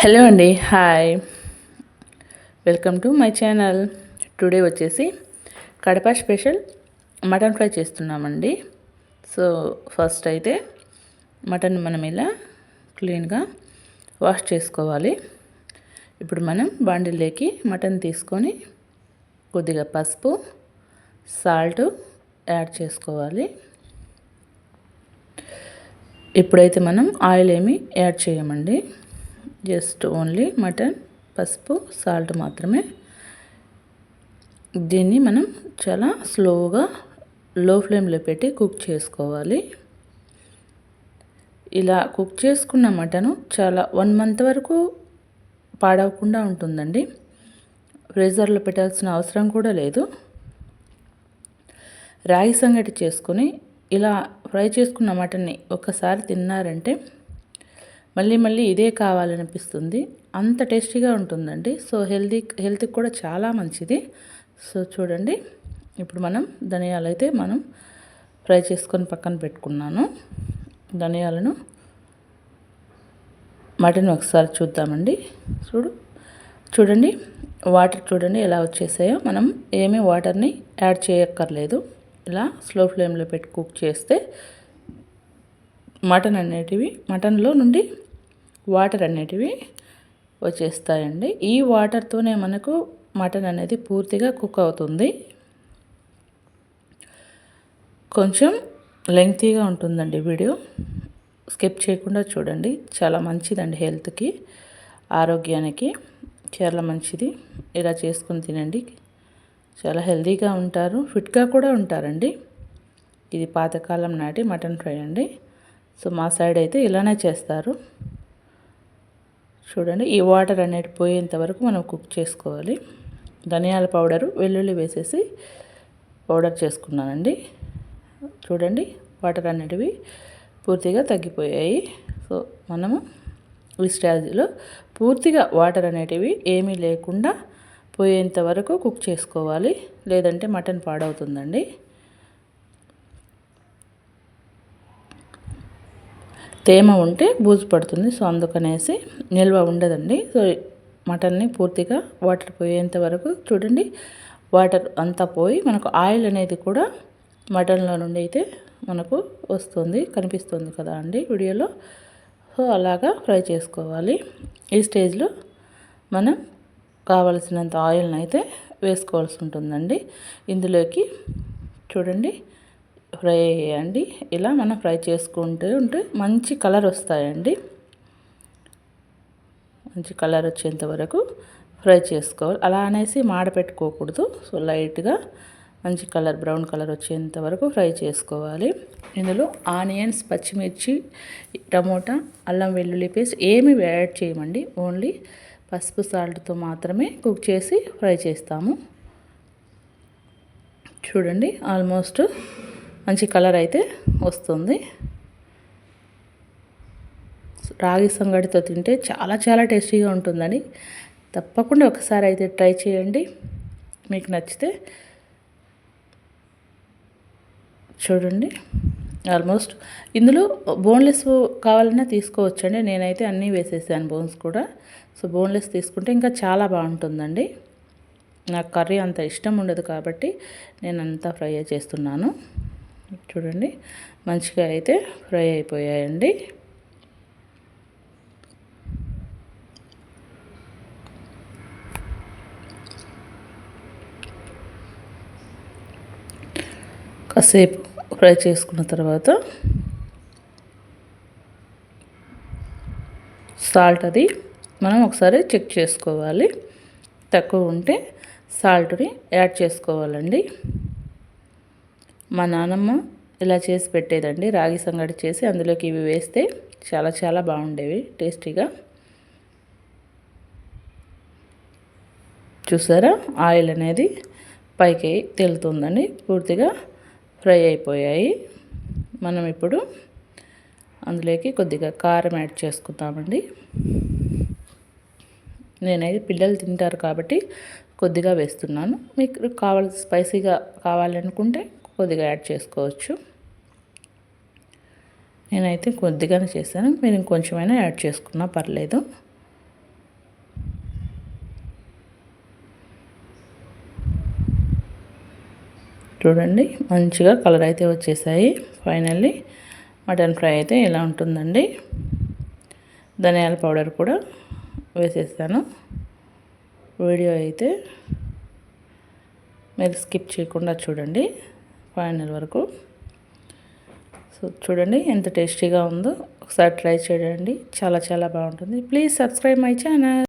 Hello అండి hi. Welcome to my channel. Today వచ్చేసి Kadapa special mutton fry చేస్తున్నామండి. So first అయితే మటన్ మనం ఇలా క్లీన్గా వాష్ చేసుకోవాలి. ఇప్పుడు మనం బాండిల్లోకి మటన్ తీసుకొని కొద్దిగా పసుపు సాల్ట్ యాడ్ చేసుకోవాలి. ఇప్పుడైతే మనం ఆయిల్ ఏమి యాడ్ చేయమండి. జస్ట్ ఓన్లీ మటన్ పసుపు సాల్ట్ మాత్రమే. దీన్ని మనం చాలా స్లోగా లో ఫ్లేమ్లో పెట్టి కుక్ చేసుకోవాలి. ఇలా కుక్ చేసుకున్న మటను చాలా వన్ మంత్ వరకు పాడవకుండా ఉంటుందండి. ఫ్రీజర్లో పెట్టాల్సిన అవసరం కూడా లేదు. రాగి సంగటి చేసుకొని ఇలా ఫ్రై చేసుకున్న మటన్ని ఒకసారి తిన్నారంటే మళ్ళీ మళ్ళీ ఇదే కావాలనిపిస్తుంది. అంత టేస్టీగా ఉంటుందండి. సో హెల్దీ హెల్త్కి కూడా చాలా మంచిది. సో చూడండి. ఇప్పుడు మనం ధనియాలు అయితే మనం ఫ్రై చేసుకొని పక్కన పెట్టుకున్నాను. ధనియాలను మటన్ ఒకసారి చూద్దామండి. చూడు. చూడండి. వాటర్ చూడండి ఎలా వచ్చేసాయో. మనం ఏమీ వాటర్ని యాడ్ చేయక్కర్లేదు. ఇలా స్లో ఫ్లేమ్లో పెట్టి కుక్ చేస్తే మటన్ అనేటివి మటన్లో నుండి వాటర్ అనేటివి వచ్చేస్తాయండి. ఈ వాటర్తోనే మనకు మటన్ అనేది పూర్తిగా కుక్ అవుతుంది. కొంచెం లెంగ్తీగా ఉంటుందండి వీడియో. స్కిప్ చేయకుండా చూడండి. చాలా మంచిదండి హెల్త్కి ఆరోగ్యానికి. చాలా మంచిది. ఇలా చేసుకుని తినండి. చాలా హెల్తీగా ఉంటారు. ఫిట్గా కూడా ఉంటారండి. ఇది పాతకాలం నాటి మటన్ ఫ్రై అండి. సో మా సైడ్ అయితే ఇలానే చేస్తారు. చూడండి. ఈ వాటర్ అనేది పోయేంత వరకు మనం కుక్ చేసుకోవాలి. ధనియాల పౌడరు వెల్లుల్లి వేసేసి పౌడర్ చేసుకున్నానండి. చూడండి వాటర్ అనేటివి పూర్తిగా తగ్గిపోయాయి. సో మనము ఈ స్టేజ్లో పూర్తిగా వాటర్ అనేటివి ఏమీ లేకుండా పోయేంత వరకు కుక్ చేసుకోవాలి. లేదంటే మటన్ పాడవుతుందండి. తేమ ఉంటే బూజు పడుతుంది. సో అందుకనేసి నిల్వ ఉండదండి. సో మటన్ని పూర్తిగా వాటర్ పోయేంత వరకు చూడండి. వాటర్ అంతా పోయి మనకు ఆయిల్ అనేది కూడా మటన్లో నుండి అయితే మనకు వస్తుంది కనిపిస్తుంది కదా అండి వీడియోలో. సో అలాగా ఫ్రై చేసుకోవాలి. ఈ స్టేజ్లో మనం కావలసినంత ఆయిల్ని అయితే వేసుకోవాల్సి ఉంటుందండి. ఇందులోకి చూడండి. ఫ్రై అయ్యండి ఇలా మనం ఫ్రై చేసుకుంటూ ఉంటే మంచి కలర్ వస్తాయండి. మంచి కలర్ వచ్చేంత వరకు ఫ్రై చేసుకోవాలి. అలా అనేసి మాడ పెట్టుకోకూడదు. సో లైట్గా మంచి కలర్ బ్రౌన్ కలర్ వచ్చేంత వరకు ఫ్రై చేసుకోవాలి. ఇందులో ఆనియన్స్ పచ్చిమిర్చి టమోటా అల్లం వెల్లుల్లి పేస్ట్ ఏమి యాడ్ చేయమండి. ఓన్లీ పసుపు సాల్ట్తో మాత్రమే కుక్ చేసి ఫ్రై చేస్తాము. చూడండి ఆల్మోస్ట్ మంచి కలర్ అయితే వస్తుంది. రాగి సంగడితో తింటే చాలా చాలా టేస్టీగా ఉంటుందని తప్పకుండా ఒకసారి అయితే ట్రై చేయండి. మీకు నచ్చితే చూడండి. ఆల్మోస్ట్ ఇందులో బోన్లెస్ కావాలన్నా తీసుకోవచ్చండి. నేనైతే అన్నీ వేసేసాను బోన్స్ కూడా. సో బోన్లెస్ తీసుకుంటే ఇంకా చాలా బాగుంటుందండి. నాకు కర్రీ అంత ఇష్టం ఉండదు కాబట్టి నేను అంతా ఫ్రై చేస్తున్నాను. చూడండి. మంచిగా అయితే ఫ్రై అయిపోయాయండి. కాసేపు ఫ్రై చేసుకున్న తర్వాత సాల్ట్ అది మనం ఒకసారి చెక్ చేసుకోవాలి. తక్కువ ఉంటే సాల్ట్ని యాడ్ చేసుకోవాలండి. మా నానమ్మ ఇలా చేసి పెట్టేదండి. రాగి సంగటి చేసి అందులోకి ఇవి వేస్తే చాలా చాలా బాగుండేవి. టేస్టీగా. చూసారా? ఆయిల్ అనేది పైకి తేలుతుందండి పూర్తిగా ఫ్రై అయిపోయాయి. మనం ఇప్పుడు అందులోకి కొద్దిగా కారం యాడ్ చేసుకుందామండి. నేనైతే పిల్లలు తింటారు కాబట్టి కొద్దిగా వేస్తున్నాను. మీకు కావాలి స్పైసీగా కావాలనుకుంటే కొద్దిగా యాడ్ చేసుకోవచ్చు. నేనైతే కొద్దిగానే చేశాను. మీరు ఇంకొంచెమైనా యాడ్ చేసుకున్నా పర్లేదు. చూడండి మంచిగా కలర్ అయితే వచ్చేసాయి. ఫైనల్లీ మటన్ ఫ్రై అయితే ఇలా ఉంటుందండి. ధనియాల పౌడర్ కూడా వేసేస్తాను వీడియో అయితే మీరు స్కిప్ చేయకుండా చూడండి. ఫైనల్ వరకు. సో చూడండి ఎంత టేస్టీగా ఉందో. ఒకసారి ట్రై చేయండి చాలా చాలా బాగుంటుంది. Please subscribe my channel.